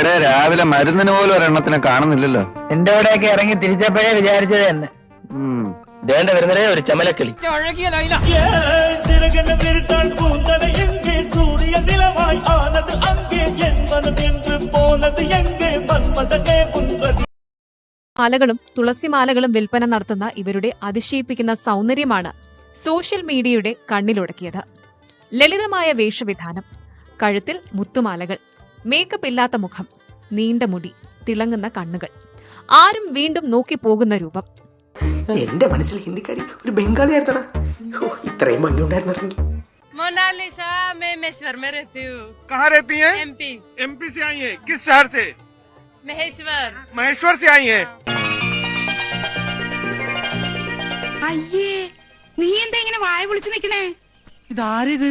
എടേ രാവിലെ മരുന്നിന് പോലും ഒരെണ്ണത്തിനെ കാണുന്നില്ലല്ലോ. എന്റെ ഇവിടെയൊക്കെ ഇറങ്ങി തിരിച്ചപ്പോഴേ വിചാരിച്ചത് തന്നെ ദേണ്ട വരുന്നതേ ഒരു ചമലക്കിളി. മാലകളും തുളസിമാലകളും വിൽപ്പന നടത്തുന്ന ഇവരുടെ അതിശയിപ്പിക്കുന്ന സൗന്ദര്യമാണ് സോഷ്യൽ മീഡിയയുടെ കണ്ണിലുടക്കിയത്. ലളിതമായ വേഷവിധാനം കഴുത്തിൽ മുത്തുമാലകൾ മേക്കപ്പ് ഇല്ലാത്ത മുഖം നീണ്ട മുടി തിളങ്ങുന്ന കണ്ണുകൾ ആരും വീണ്ടും നോക്കിപ്പോകുന്ന രൂപം എന്റെ മനസ്സിൽ ഹിന്ദിക്കാരി ഒരു ബംഗാളി ആയിരുന്നടാ ഓ ഇത്രയും ഭംഗി ഉണ്ടായിരുന്നെങ്കിൽ मोनालिसा मैं महेश्वर में रहती हूँ कहाँ रहती हैं एमपी एमपी से आई हैं किस शहर से महेश्वर महेश्वर से आई हैं അയ്യേ നീ എന്താ ഇങ്ങനെ വായ പൊളിച്ചു നിക്കണേ ഇതാരിത്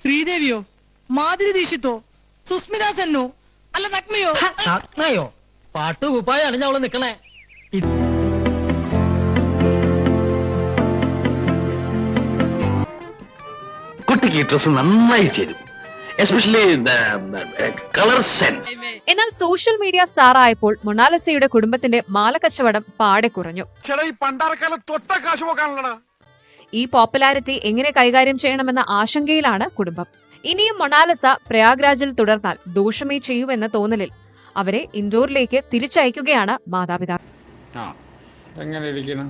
ശ്രീദേവിയോ മാധുരി ദീക്ഷിത്തോ സുസ്മിത സെന്നോ. അല്ല നഗ്മയോ നഗ്നയോ? പാട്ട് കുപ്പായാണ് ഞാൻ അവൾ നിക്കണേ. കുട്ടിക്ക് ഈ ഡ്രസ് നന്നായി ചേരും. എസ്പെഷ്യലി കളർ സെൻസ് എന്നാൽ സോഷ്യൽ മീഡിയ സ്റ്റാർ ആയപ്പോൾ മൊണാലിസയുടെ കുടുംബത്തിന്റെ മാലക്കച്ചവടം പാടെ കുറഞ്ഞു. ഈ പോപ്പുലാരിറ്റി എങ്ങനെ കൈകാര്യം ചെയ്യണമെന്ന ആശങ്കയിലാണ് കുടുംബം. ഇനിയും മൊണാലിസ പ്രയാഗ്രാജിൽ തുടർന്നാൽ ദോഷമേ ചെയ്യുമെന്ന തോന്നലിൽ അവരെ ഇൻഡോറിലേക്ക് തിരിച്ചയക്കുകയാണ് മാതാപിതാക്കൾ. എങ്ങനെ ഇരിക്കണം